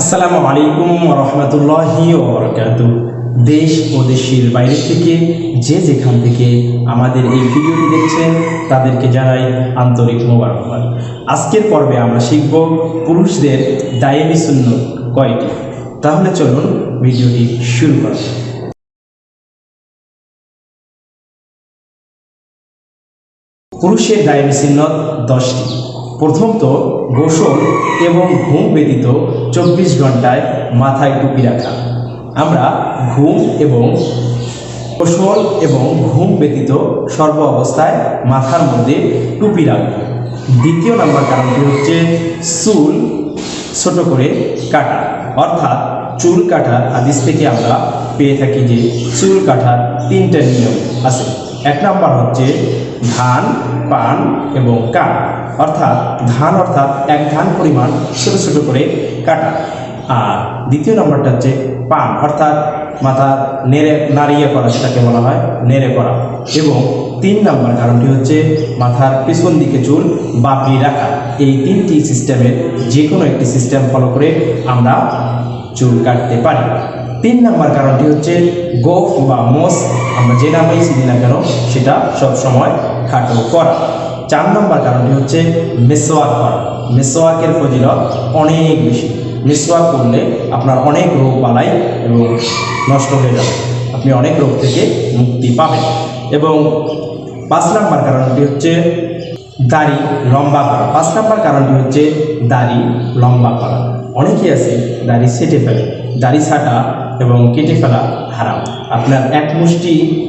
আসসালামু আলাইকুম রহমতুল্লাহি ওবরকাত দেশ ও দেশের বাইরে থেকে যে যেখান থেকে আমাদের এই ভিডিওটি দেখছেন, তাদেরকে জানাই আন্তরিক মোবারকবাদ। আজকের পর্বে আমরা শিখব পুরুষদের দায়েমি শূন্য কয়টি। তাহলে চলুন ভিডিওটি শুরু করা পুরুষের দায়েমি চিহ্নত দশটি। প্রথমত গোসল এবং ঘুম ব্যতীত চব্বিশ ঘন্টায় মাথায় টুপি রাখা। আমরা ঘুম এবং গোসল এবং ঘুম ব্যতীত সর্ব অবস্থায় মাথার মধ্যে টুপি রাখব। দ্বিতীয় নাম্বার কারণটি হচ্ছে চুল ছোট করে কাটা। অর্থাৎ চুল কাটার হাদিস থেকে আমরা পেয়ে থাকি যে চুল কাটার তিনটা নিয়ম আছে। এক নাম্বার হচ্ছে ধান, পান এবং কাঠ। অর্থাৎ ধান অর্থাৎ এক ধান পরিমাণ ছোটো ছোটো করে কাটা। আর দ্বিতীয় নম্বরটা হচ্ছে পান। অর্থাৎ মাথা নেড়ে নাড়িয়ে করা, সেটাকে বলা হয় নেড়ে করা। এবং তিন নম্বর কারণটি হচ্ছে মাথার পিছন দিকে চুল বাপি রাখা। এই তিনটি সিস্টেমের যে কোনো একটি সিস্টেম ফলো করে আমরা চুল কাটতে পারি। তিন নম্বর কারণটি হচ্ছে গোফ বা মোস, আমরা যে নামেই চিনি না কেন, সেটা সব সময় খাটো করা। চার নম্বর কারণটি হচ্ছে মেসোয়াক করা। মেসোয়াকের ফজিলত অনেক বেশি। মেসোয়াক করলে আপনার অনেক রোগ বালাই এবং নষ্ট হয়ে যাবে। আপনি অনেক রোগ থেকে মুক্তি পাবেন। এবং পাঁচ নম্বর কারণটি হচ্ছে দাড়ি লম্বা করা। পাঁচ নম্বর কারণটি হচ্ছে দাড়ি লম্বা করা। অনেকেই আছে দাড়ি সেটে ফেলে। দাড়ি ছাটা এবং কেটে ফেলা হারাম। আপনার এক মুষ্টি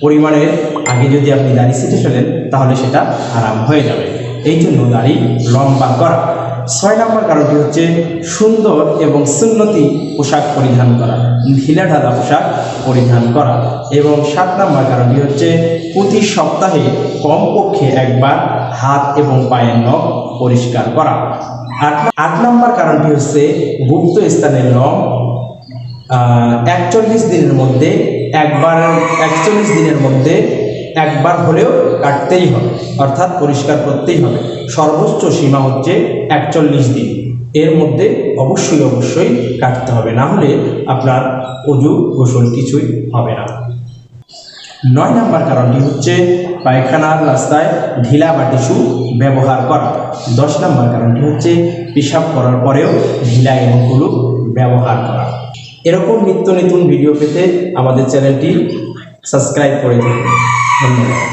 পরিমাণের আগে যদি আপনি দাড়ি সেটে ফেলেন, তাহলে সেটা হারাম হয়ে যাবে। এই জন্য দাড়ি লম্বা করা। ছয় নম্বর কারণটি হচ্ছে সুন্দর এবং সুন্নতি পোশাক পরিধান করা। ঢিলা ঢালা পোশাক পরিধান করা। এবং সাত নম্বর কারণটি হচ্ছে প্রতি সপ্তাহে কমপক্ষে একবার হাত এবং পায়ের নখ পরিষ্কার করা। আট আট নম্বর কারণটি হচ্ছে গুপ্ত স্থানের নখ একচল্লিশ দিনের মধ্যে একবার, একচল্লিশ দিনের মধ্যে একবার হলেও কাটতেই হবে, অর্থাৎ পরিষ্কার করতেই হবে। সর্বোচ্চ সীমা হচ্ছে একচল্লিশ দিন। এর মধ্যে অবশ্যই অবশ্যই কাটতে হবে, না হলে আপনার অজু গোসল কিছুই হবে না। নয় নাম্বার কারণটি হচ্ছে পায়খানার রাস্তায় ঢিলা বা টিস্যু ব্যবহার করা। দশ নাম্বার কারণটি হচ্ছে পেশাব করার পরেও ঢিলা এবং কুলুপ ব্যবহার করা। এরকম নিত্য নতুন ভিডিও পেতে আমাদের চ্যানেলটি সাবস্ক্রাইব করে দিন। ধন্যবাদ।